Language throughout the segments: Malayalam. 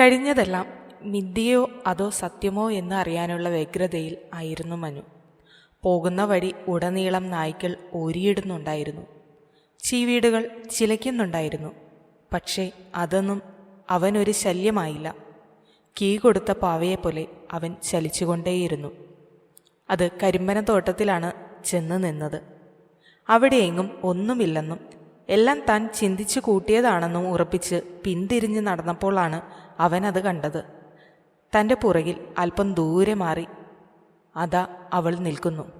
കഴിഞ്ഞതെല്ലാം മിഥ്യയോ അതോ സത്യമോ എന്ന് അറിയാനുള്ള വ്യഗ്രതയിൽ ആയിരുന്നു മനു. പോകുന്ന വഴി ഉടനീളം നായ്ക്കൾ ഓരിയിടുന്നുണ്ടായിരുന്നു ചീവീടുകൾ ചിലയ്ക്കുന്നുണ്ടായിരുന്നു. പക്ഷേ അതൊന്നും അവനൊരു ശല്യമായില്ല. കീ കൊടുത്ത പാവയെപ്പോലെ അവൻ ചലിച്ചുകൊണ്ടേയിരുന്നു. അത് കരിമ്പനത്തോട്ടത്തിലാണ് ചെന്ന് നിന്നത്. അവിടെയെങ്ങും ഒന്നുമില്ലെന്നും എല്ലാം താൻ ചിന്തിച്ചു കൂട്ടിയതാണെന്നും ഉറപ്പിച്ച് പിന്തിരിഞ്ഞ് നടന്നപ്പോഴാണ് അവനത് കണ്ടത്. തന്റെ പുറകിൽ അല്പം ദൂരെ മാറി അതാ അവൾ നിൽക്കുന്നു.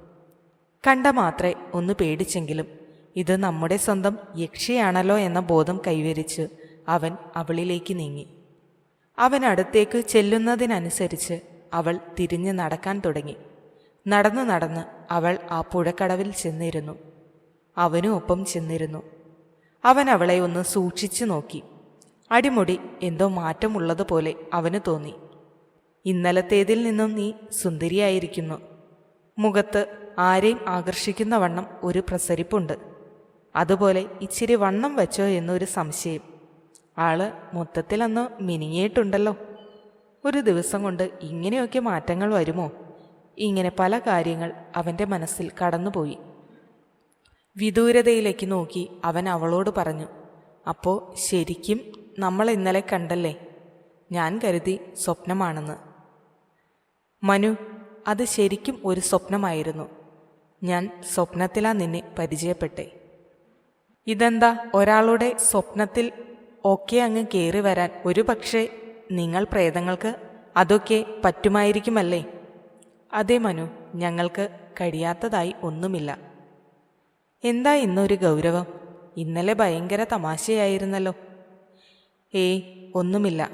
കണ്ട മാത്രേ ഒന്ന് പേടിച്ചെങ്കിലും ഇത് നമ്മുടെ സ്വന്തം യക്ഷിയാണല്ലോ എന്ന ബോധം കൈവരിച്ച് അവൻ അവളിലേക്ക് നീങ്ങി. അവൻ അടുത്തേക്ക് ചെല്ലുന്നതിനനുസരിച്ച് അവൾ തിരിഞ്ഞ് നടക്കാൻ തുടങ്ങി. നടന്നു നടന്ന് അവൾ ആ പുഴക്കടവിൽ ചെന്നിരുന്നു. അവനും ഒപ്പം ചെന്നിരുന്നു. അവൻ അവളെ ഒന്ന് സൂക്ഷിച്ചു നോക്കി. അടിമുടി എന്തോ മാറ്റമുള്ളതുപോലെ അവന് തോന്നി. ഇന്നലത്തേതിൽ നിന്നും നീ സുന്ദരിയായിരിക്കുന്നു. മുഖത്ത് ആരെയും ആകർഷിക്കുന്ന വണ്ണം ഒരു പ്രസരിപ്പുണ്ട്. അതുപോലെ ഇച്ചിരി വണ്ണം വച്ചോ എന്നൊരു സംശയം. ആൾ മൊത്തത്തിൽ അന്ന് മിനിങ്ങിയിട്ടുണ്ടല്ലോ. ഒരു ദിവസം കൊണ്ട് ഇങ്ങനെയൊക്കെ മാറ്റങ്ങൾ വരുമോ? ഇങ്ങനെ പല കാര്യങ്ങൾ അവന്റെ മനസ്സിൽ കടന്നുപോയി. വിദൂരതയിലേക്ക് നോക്കി അവൻ അവളോട് പറഞ്ഞു അപ്പോൾ ശരിക്കും നമ്മൾ ഇന്നലെ കണ്ടല്ലേ? ഞാൻ കരുതി സ്വപ്നമാണെന്ന്. മനു അത് ശരിക്കും ഒരു സ്വപ്നമായിരുന്നു. ഞാൻ സ്വപ്നത്തിലാ നിന്നെ പരിചയപ്പെട്ടെ. ഇതെന്താ ഒരാളുടെ സ്വപ്നത്തിൽ ഒക്കെ അങ്ങ് കയറി വരാൻ ഒരു പക്ഷേ നിങ്ങൾ പ്രേതങ്ങൾക്ക് അതൊക്കെ പറ്റുമായിരിക്കുമല്ലേ? അതെ മനു ഞങ്ങൾക്ക് കഴിയാത്തതായി ഒന്നുമില്ല. എന്താ ഇന്നൊരു ഗൗരവം? ഇന്നലെ ഭയങ്കര തമാശയായിരുന്നല്ലോ. ഏയ് ഒന്നുമില്ല.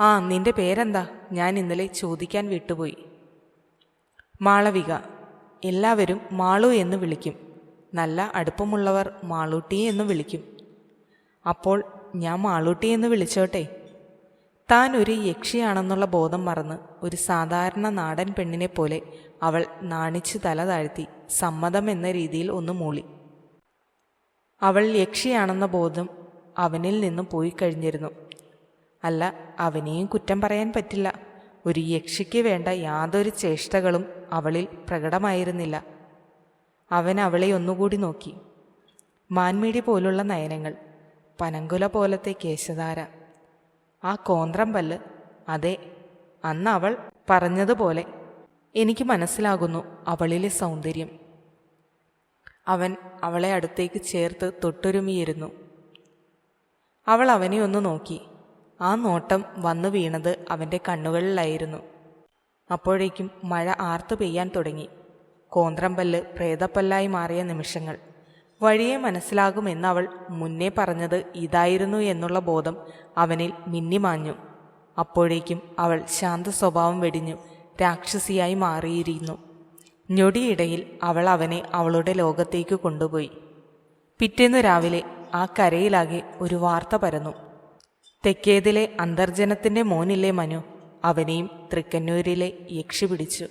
ആ നിന്റെ പേരെന്താ? ഞാൻ ഇന്നലെ ചോദിക്കാൻ വിട്ടുപോയി. മാളവിക. എല്ലാവരും മാളു എന്ന് വിളിക്കും. നല്ല അടുപ്പമുള്ളവർ മാളൂട്ടി എന്ന് വിളിക്കും. അപ്പോൾ ഞാൻ മാളൂട്ടി എന്ന് വിളിച്ചോട്ടെ? താൻ ഒരു യക്ഷിയാണെന്നുള്ള ബോധം മറന്ന് ഒരു സാധാരണ നാടൻ പെണ്ണിനെ പോലെ അവൾ നാണിച്ചു തല താഴ്ത്തി സമ്മതം എന്ന രീതിയിൽ ഒന്ന് മൂളി. അവൾ യക്ഷിയാണെന്ന ബോധം അവനിൽ നിന്ന് പോയി കഴിഞ്ഞിരുന്നു. അല്ല അവനെയും കുറ്റം പറയാൻ പറ്റില്ല. ഒരു യക്ഷിക്ക് വേണ്ട യാതൊരു ചേഷ്ടകളും അവളിൽ പ്രകടമായിരുന്നില്ല. അവൻ അവളെ ഒന്നുകൂടി നോക്കി. മാൻമീടി പോലുള്ള നയനങ്ങൾ. പനങ്കുല പോലത്തെ കേശധാര. ആ കോന്ത്രം പല്ല് അതെ അന്ന് അവൾ പറഞ്ഞതുപോലെ എനിക്ക് മനസ്സിലാകുന്നു അവളിലെ സൗന്ദര്യം. അവൻ അവളെ അടുത്തേക്ക് ചേർത്ത് തൊട്ടുരുമിയിരുന്നു. അവൾ അവനെ ഒന്ന് നോക്കി. ആ നോട്ടം വന്നു വീണത് അവന്റെ കണ്ണുകളിലായിരുന്നു. അപ്പോഴേക്കും മഴ ആർത്തു പെയ്യാൻ തുടങ്ങി. കോന്ത്രമ്പല്ല് പ്രേതപ്പല്ലായി മാറിയ നിമിഷങ്ങൾ. വഴിയെ മനസ്സിലാകുമെന്ന് അവൾ മുന്നേ പറഞ്ഞത് ഇതായിരുന്നു എന്നുള്ള ബോധം അവനിൽ മിന്നിമാഞ്ഞു. അപ്പോഴേക്കും അവൾ ശാന്ത സ്വഭാവം വെടിഞ്ഞു രാക്ഷസിയായി മാറിയിരുന്നു. ഞൊടിയിടയിൽ അവൾ അവനെ അവളുടെ ലോകത്തേക്ക് കൊണ്ടുപോയി. പിറ്റേന്ന് രാവിലെ ആ കരയിലാകെ ഒരു വാർത്ത പരന്നു. തെക്കേതിലെ അന്തർജനത്തിന്റെ മോനില്ലേ മനു അവനെയും തൃക്കന്നൂരിലെ യക്ഷി പിടിച്ചു.